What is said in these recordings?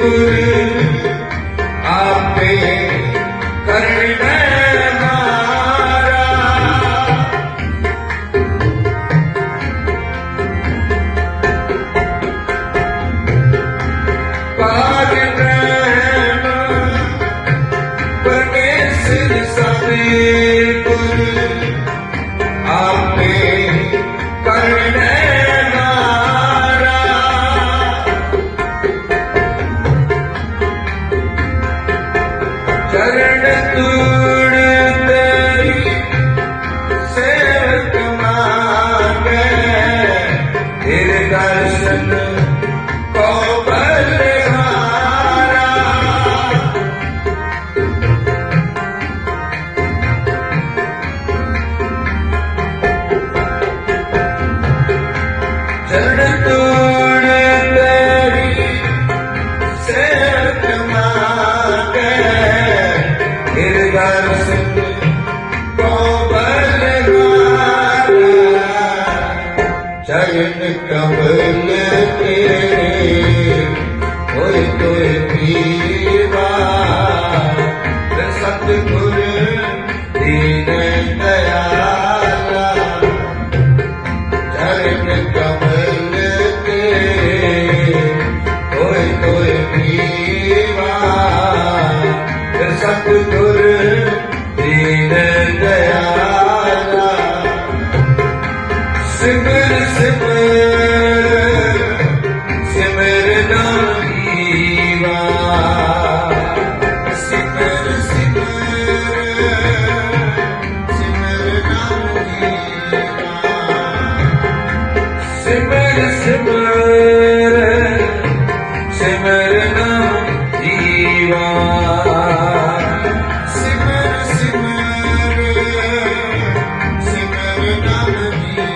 குரு ਸਿਮਰ ਸਿਮਰ ਸਿਮਰ ਨਾਮ ਜੀਵਾ। ਸਿਮਰ ਸਿਮਰ ਸਿਮਰ ਨਾਮ ਜੀਵਾ।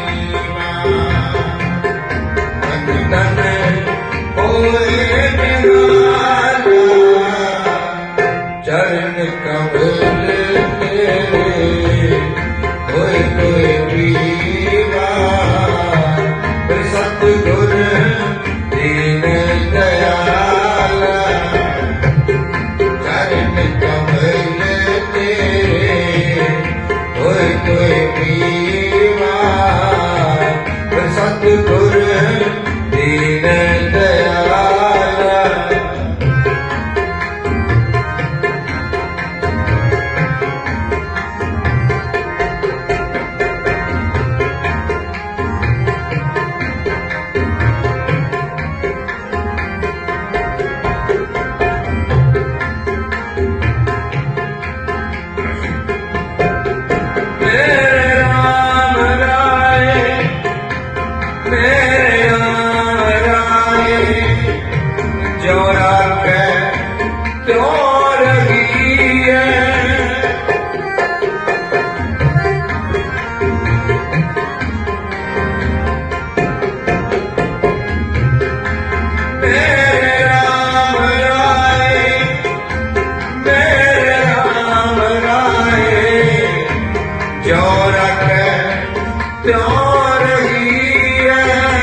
ਤਿਉਂ ਰਹੀ ਹੈ।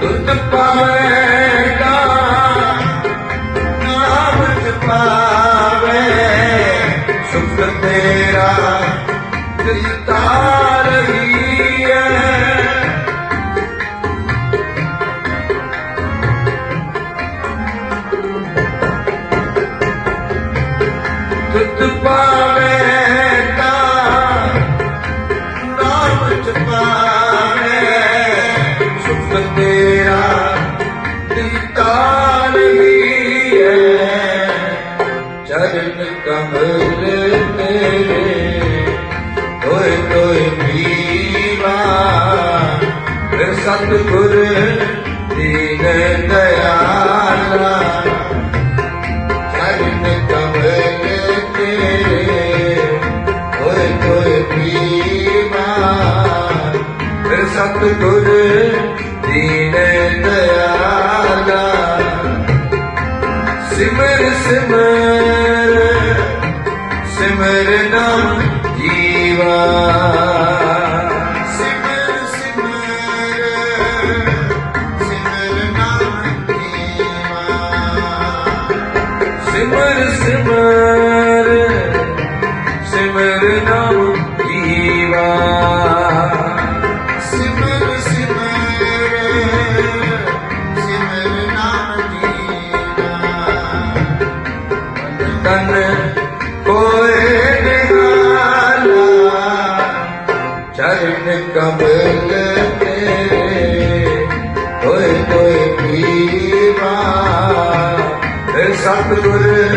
ਤੁਧ ਪਾਵੇ ਦਾ ਨਾਮ ਜਪਾਵੇ ਸੁਖ ਤੇਰਾ ਦਿਲਤਾ ਪਾਵੈ ਸੁਖ ਤੇਰਾ ਦਿੱਤਾ ਸਤਿਗੁਰ ਦੀਨ ਦਇਆਲਾ ਸਿਮਰ ਸਿਮਰ ਸਿਮਰ ਨਾਮ ਜੀਵਾ। ਸਿਮਰ ਸਿਮਰ ਸਿਮਰ ਨਾਮ ਜੀਵਾ। ਸਿਮਰ ਸਿਮਰ ਤਨ ਕੋਏ ਨਿਹਾਲਾ ਚਰਨ ਕਮਲ ਤੇਰੇ ਹੋਏ ਕੋਈ ਪੀਵਾ ਫਿਰ ਸਤਿਗੁਰ